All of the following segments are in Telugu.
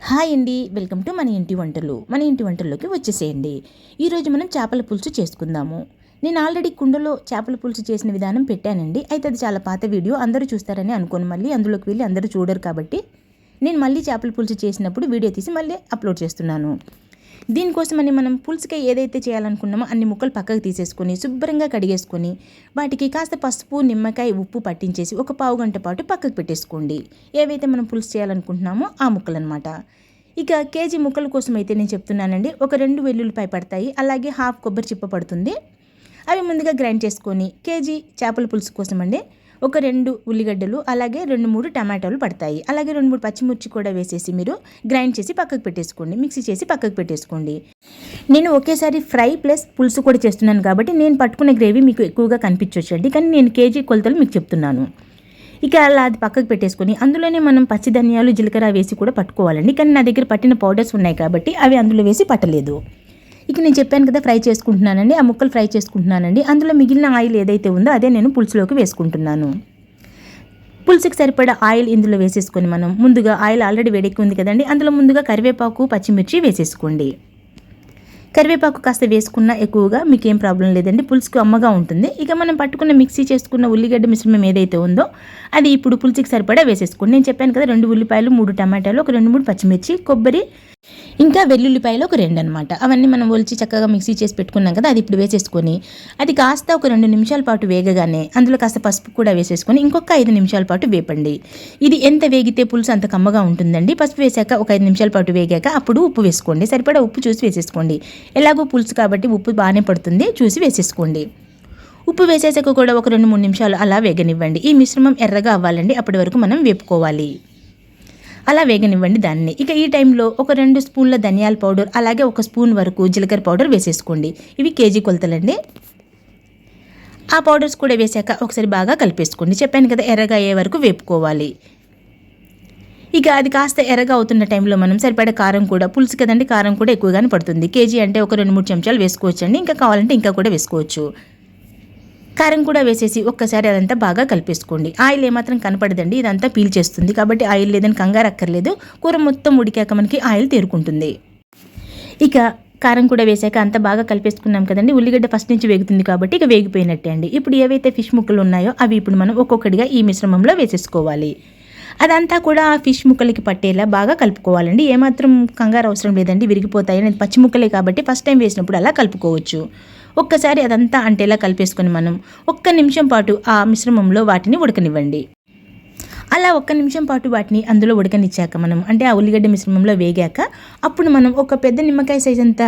హాయ్ అండి. వెల్కమ్ టు మన ఇంటి వంటలు. మన ఇంటి వంటల్లోకి వచ్చేసేయండి. ఈరోజు మనం చేపల పులుసు చేసుకుందాము. నేను ఆల్రెడీ కుండలో చేపల పులుసు చేసిన విధానం పెట్టానండి. అయితే అది చాలా పాత వీడియో. అందరూ చూస్తారని అనుకోని. మళ్ళీ అందులోకి వెళ్ళి అందరూ చూడరు కాబట్టి నేను మళ్ళీ చేపల పులుసు చేసినప్పుడు వీడియో తీసి మళ్ళీ అప్లోడ్ చేస్తున్నాను. దీనికోసమని మనం పులుసుకి ఏదైతే చేయాలనుకున్నామో అన్ని ముక్కలు పక్కకు తీసేసుకొని శుభ్రంగా కడిగేసుకొని వాటికి కాస్త పసుపు నిమ్మకాయ ఉప్పు పట్టించేసి ఒక పావు గంట పాటు పక్కకు పెట్టేసుకోండి. ఏవైతే మనం పులుసు చేయాలనుకుంటున్నామో ఆ ముక్కలు అనమాట ఇక కేజీ ముక్కల కోసం అయితే నేను చెప్తున్నానండి. ఒక రెండు వెల్లుల్లిపాయ పడతాయి. అలాగే హాఫ్ కొబ్బరి చిప్ప పడుతుంది. అవి ముందుగా గ్రైండ్ చేసుకొని కేజీ చేపల పులుసు కోసం అండి ఒక రెండు ఉల్లిగడ్డలు అలాగే రెండు మూడు టమాటాలు పడతాయి. అలాగే రెండు మూడు పచ్చిమిర్చి కూడా వేసేసి మీరు గ్రైండ్ చేసి పక్కకు పెట్టేసుకోండి. మిక్సీ చేసి పక్కకు పెట్టేసుకోండి. నేను ఒకేసారి ఫ్రై ప్లస్ పులుసు కూడా చేస్తున్నాను కాబట్టి నేను పట్టుకునే గ్రేవీ మీకు ఎక్కువగా కనిపించవచ్చండి కానీ నేను కేజీ కొలతలు మీకు చెప్తున్నాను. ఇక అలా అది పక్కకు పెట్టేసుకొని అందులోనే మనం పచ్చి ధనియాలు జీలకర్ర వేసి కూడా పట్టుకోవాలండి. కానీ నా దగ్గర పట్టిన పౌడర్స్ ఉన్నాయి కాబట్టి అవి అందులో వేసి పట్టలేదు. ఇక నేను చెప్పాను కదా ఫ్రై చేసుకుంటున్నానండి. ఆ ముక్కలు ఫ్రై చేసుకుంటున్నానండి. అందులో మిగిలిన ఆయిల్ ఏదైతే ఉందో అదే నేను పులుసులోకి వేసుకుంటున్నాను. పులుసుకి సరిపడా ఆయిల్ ఇందులో వేసేసుకొని మనం ముందుగా ఆయిల్ ఆల్రెడీ వేడెక్కి ఉంది కదండి. అందులో ముందుగా కరివేపాకు పచ్చిమిర్చి వేసేసుకోండి. కరివేపాకు కాస్త వేసుకున్న ఎక్కువగా మీకు ఏం ప్రాబ్లం లేదండి. పులుసుకు అమ్మగా ఉంటుంది. ఇక మనం పట్టుకున్న మిక్సీ చేసుకున్న ఉల్లిగడ్డ మిశ్రమం ఏదైతే ఉందో అది ఇప్పుడు పులుసుకి సరిపడా వేసేసుకోండి. నేను చెప్పాను కదా రెండు ఉల్లిపాయలు మూడు టమాటాలు ఒక రెండు మూడు పచ్చిమిర్చి కొబ్బరి ఇంకా వెల్లుల్లిపాయలు ఒక రెండు అనమాట అవన్నీ మనం ఒలిచి చక్కగా మిక్సీ చేసి పెట్టుకున్నాం కదా అది ఇప్పుడు వేసేసుకొని అది కాస్త ఒక రెండు నిమిషాల పాటు వేగగానే అందులో కాస్త పసుపు కూడా వేసేసుకొని ఇంకొక ఐదు నిమిషాల పాటు వేపండి. ఇది ఎంత వేగితే పులుసు అంత కమ్మగా ఉంటుందండి. పసుపు వేసాక ఒక ఐదు నిమిషాల పాటు వేగాక అప్పుడు ఉప్పు వేసుకోండి. సరిపడా ఉప్పు చూసి వేసేసుకోండి. ఎలాగో పులుసు కాబట్టి ఉప్పు బాగానే పడుతుంది చూసి వేసేసుకోండి. ఉప్పు వేసేసాక కూడా ఒక రెండు మూడు నిమిషాలు అలా వేగనివ్వండి. ఈ మిశ్రమం ఎర్రగా అవ్వాలండి అప్పటి వరకు మనం వేపుకోవాలి. అలా వేగనివ్వండి దాన్ని. ఇక ఈ టైంలో ఒక రెండు స్పూన్ల ధనియాల పౌడర్ అలాగే ఒక స్పూన్ వరకు జీలకర్ర పౌడర్ వేసేసుకోండి. ఇవి కేజీ కొలతలండి. ఆ పౌడర్స్ కూడా వేసాక ఒకసారి బాగా కలిపేసుకోండి. చెప్పాను కదా ఎర్రగా అయ్యే వరకు వేపుకోవాలి. ఇక అది కాస్త ఎర్రగా అవుతున్న టైంలో మనం సరిపడే కారం కూడా పులుసు కదండి కారం కూడా ఎక్కువగానే పడుతుంది. కేజీ అంటే ఒక రెండు మూడు చెంచాలు వేసుకోవచ్చు అండి ఇంకా కావాలంటే ఇంకా కూడా వేసుకోవచ్చు. కారం కూడా వేసేసి ఒక్కసారి అదంతా బాగా కలిపేసుకోండి. ఆయిల్ ఏమాత్రం కనపడదండి ఇదంతా పీల్ చేస్తుంది. కాబట్టి ఆయిల్ లేదని కంగారు అక్కర్లేదు. కూర మొత్తం ఉడికాక మనకి ఆయిల్ తేరుకుంటుంది. ఇక కారం కూడా వేసాక అంత బాగా కలిపేసుకున్నాం కదండి. ఉల్లిగడ్డ ఫస్ట్ నుంచి వేగుతుంది కాబట్టి ఇక వేగిపోయినట్టే అండి. ఇప్పుడు ఏవైతే ఫిష్ ముక్కలు ఉన్నాయో అవి ఇప్పుడు మనం ఒక్కొక్కటిగా ఈ మిశ్రమంలో వేసేసుకోవాలి. అదంతా కూడా ఆ ఫిష్ ముక్కలకి పట్టేలా బాగా కలుపుకోవాలండి. ఏమాత్రం కంగారు అవసరం లేదండి. విరిగిపోతాయి. పచ్చి ముక్కలే కాబట్టి ఫస్ట్ టైం వేసినప్పుడు అలా కలుపుకోవచ్చు. ఒక్కసారి అదంతా అంటేలా కలిపేసుకొని మనం ఒక్క నిమిషం పాటు ఆ మిశ్రమంలో వాటిని ఉడకనివ్వండి. అలా ఒక్క నిమిషం పాటు వాటిని అందులో ఉడకనిచ్చాక మనం అంటే ఆ ఉల్లిగడ్డ మిశ్రమంలో వేగాక అప్పుడు మనం ఒక పెద్ద నిమ్మకాయ సైజ్ అంతా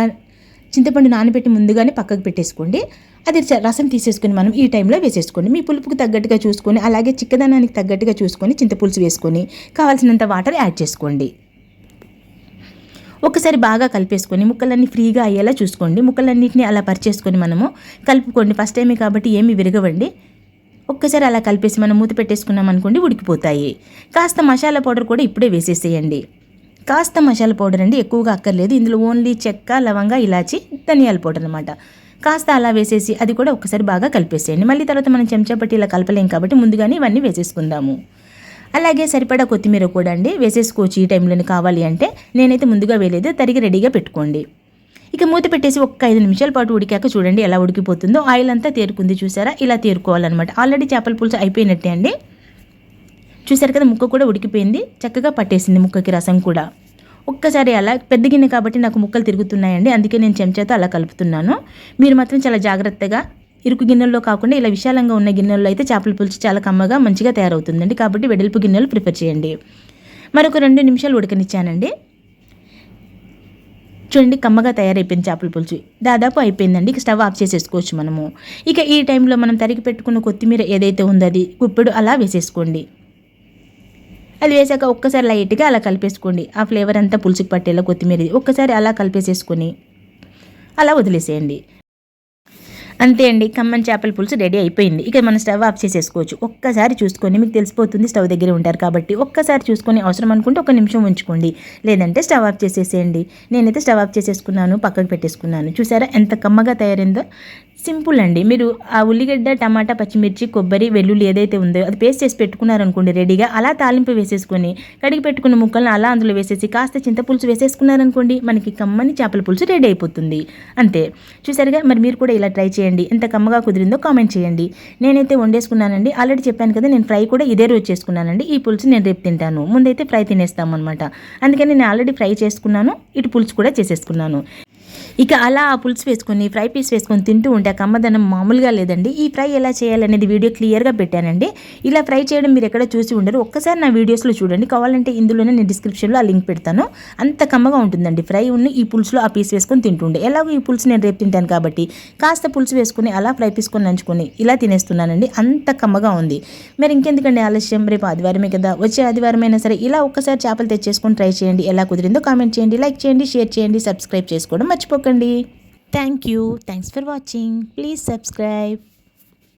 చింతపండు నానబెట్టి ముందుగానే పక్కకు పెట్టేసుకోండి. అది రసం తీసేసుకొని మనం ఈ టైంలో వేసేసుకోండి. మీ పులుపుకు తగ్గట్టుగా చూసుకొని అలాగే చిక్కదనానికి తగ్గట్టుగా చూసుకొని చింతపులుసు వేసుకొని కావాల్సినంత వాటర్ యాడ్ చేసుకోండి. ఒకసారి బాగా కలిపేసుకొని ముక్కలన్నీ ఫ్రీగా అయ్యేలా చూసుకోండి. ముక్కలన్నింటినీ అలా పరిచేసుకొని మనము కలుపుకోండి. ఫస్ట్ టైమే కాబట్టి ఏమి విరగవండి. ఒక్కసారి అలా కలిపేసి మనం మూత పెట్టేసుకున్నాం అనుకోండి ఉడికిపోతాయి. కాస్త మసాలా పౌడర్ కూడా ఇప్పుడే వేసేసేయండి. కాస్త మసాలా పౌడర్ అండి ఎక్కువగా అక్కర్లేదు. ఇందులో ఓన్లీ చెక్క లవంగా ఇలాచి ధనియాల పౌడర్ అనమాట కాస్త అలా వేసేసి అది కూడా ఒకసారి బాగా కలిపేసేయండి. మళ్ళీ తర్వాత మనం చెంచా పట్టి ఇలా కలపలేం కాబట్టి ముందుగానే ఇవన్నీ వేసేసుకుందాము. అలాగే సరిపడా కొత్తిమీర కూడా అండి. వేసేసుకోవచ్చు ఈ టైంలోనే కావాలి అంటే. నేనైతే ముందుగా వేయలేదు. తరిగి రెడీగా పెట్టుకోండి. ఇక మూత పెట్టేసి ఒక ఐదు నిమిషాల పాటు ఉడికాక చూడండి ఎలా ఉడికిపోతుందో. ఆయిల్ అంతా తేరుకుంది చూసారా? ఇలా తేరుకోవాలన్నమాట. ఆల్రెడీ చేపల పులుసు అయిపోయినట్టే అండి. చూసారు కదా ముక్క కూడా ఉడికిపోయింది. చక్కగా పట్టేసింది ముక్కకి రసం కూడా. ఒక్కసారి అలా పెద్ద గిన్నె కాబట్టి నాకు ముక్కలు తిరుగుతున్నాయండి. అందుకే నేను చెంచాతో అలా కలుపుతున్నాను. మీరు మాత్రం చాలా జాగ్రత్తగా ఇరుకు గిన్నెల్లో కాకుండా ఇలా విశాలంగా ఉన్న గిన్నెల్లో అయితే చేపల పులుసు చాలా కమ్మగా మంచిగా తయారవుతుందండి. కాబట్టి వెడల్పు గిన్నెలు ప్రిఫర్ చేయండి. మరొక రెండు నిమిషాలు ఉడకనిచ్చానండి. చూడండి కమ్మగా తయారైపోయింది చేపల పులుసు. దాదాపు అయిపోయిందండి. ఇక స్టవ్ ఆఫ్ చేసేసుకోవచ్చు మనము. ఇక ఈ టైంలో మనం తరిగి పెట్టుకున్న కొత్తిమీర ఏదైతే ఉందో అది గుప్పెడు అలా వేసేసుకోండి. అది వేసాక ఒక్కసారి లైట్గా అలా కలిపేసుకోండి. ఆ ఫ్లేవర్ అంతా పులుసుకు పట్టేలా కొత్తిమీర ఒక్కసారి అలా కలిపేసేసుకొని అలా వదిలేసేయండి. అంతే అండి ఖమ్మం చేపల పులుసు రెడీ అయిపోయింది. ఇక మనం స్టవ్ ఆఫ్ చేసేసుకోవచ్చు. ఒక్కసారి చూసుకొని మీకు తెలిసిపోతుంది స్టవ్ దగ్గర ఉంటారు కాబట్టి ఒక్కసారి చూసుకొని అవసరం అనుకుంటే ఒక నిమిషం ఉంచుకోండి. లేదంటే స్టవ్ ఆఫ్ చేసేసేయండి. నేనైతే స్టవ్ ఆఫ్ చేసేసుకున్నాను పక్కకు పెట్టేసుకున్నాను. చూసారా ఎంత కమ్మగా తయారైందో? సింపుల్ అండి. మీరు ఆ ఉల్లిగడ్డ టమాటా పచ్చిమిర్చి కొబ్బరి వెల్లుల్లి ఏదైతే ఉందో అది పేస్ట్ చేసి పెట్టుకున్నారనుకోండి రెడీగా అలా తాలింపు వేసేసుకొని కడిగి పెట్టుకున్న ముక్కలను అలా అందులో వేసేసి కాస్త చింతపులుసు వేసేసుకున్నారనుకోండి మనకి కమ్మని చేపల పులుసు రెడీ అయిపోతుంది. అంతే. చూసారుగా మరి మీరు కూడా ఇలా ట్రై చేయండి. ఎంత కమ్మగా కుదిరిందో కామెంట్ చేయండి. నేనైతే వండేసుకున్నానండి. ఆల్రెడీ చెప్పాను కదా నేను ఫ్రై కూడా ఇదే రోజు చేసుకున్నానండి. ఈ పులుసు నేను రేపు తింటాను. ముందైతే ఫ్రై తినేస్తాం అనమాట అందుకని నేను ఆల్రెడీ ఫ్రై చేసుకున్నాను. ఇటు పులుసు కూడా చేసేసుకున్నాను. ఇక అలా ఆ పులుసు వేసుకొని ఫ్రై పీస్ వేసుకొని తింటూ ఉంటే ఆ కమ్మదనం మామూలుగా లేదండి. ఈ ఫ్రై ఎలా చేయాలనేది వీడియో క్లియర్గా పెట్టానండి. ఇలా ఫ్రై చేయడం మీరు ఎక్కడ చూసి ఉండరు. ఒక్కసారి నా వీడియోస్లో చూడండి. కావాలంటే ఇందులోనే నేను డిస్క్రిప్షన్లో ఆ లింక్ పెడతాను. అంత కమ్మగా ఉంటుందండి. ఫ్రై ఉన్న ఈ పులుసులో ఆ పీస్ వేసుకొని తింటుండే ఎలాగో ఈ పులుసు నేను రేపు తింటాను కాబట్టి. కాస్త పులుసు వేసుకొని అలా ఫ్రై పీసుకొని నంచుకొని ఇలా తినేస్తున్నానండి. అంత కమ్మగా ఉంది. మరి ఇంకెందుకండి ఆలస్యం? రేపు ఆదివారమే కదా. వచ్చే ఆదివారమైనా సరే ఇలా ఒక్కసారి చేపలు తెచ్చేసుకొని ట్రై చేయండి. ఎలా కుదిరిందో కామెంట్ చేయండి లైక్ చేయండి షేర్ చేయండి సబ్స్క్రైబ్ చేసుకోవడం మర్చిపోకండి. Thank you thanks for watching please subscribe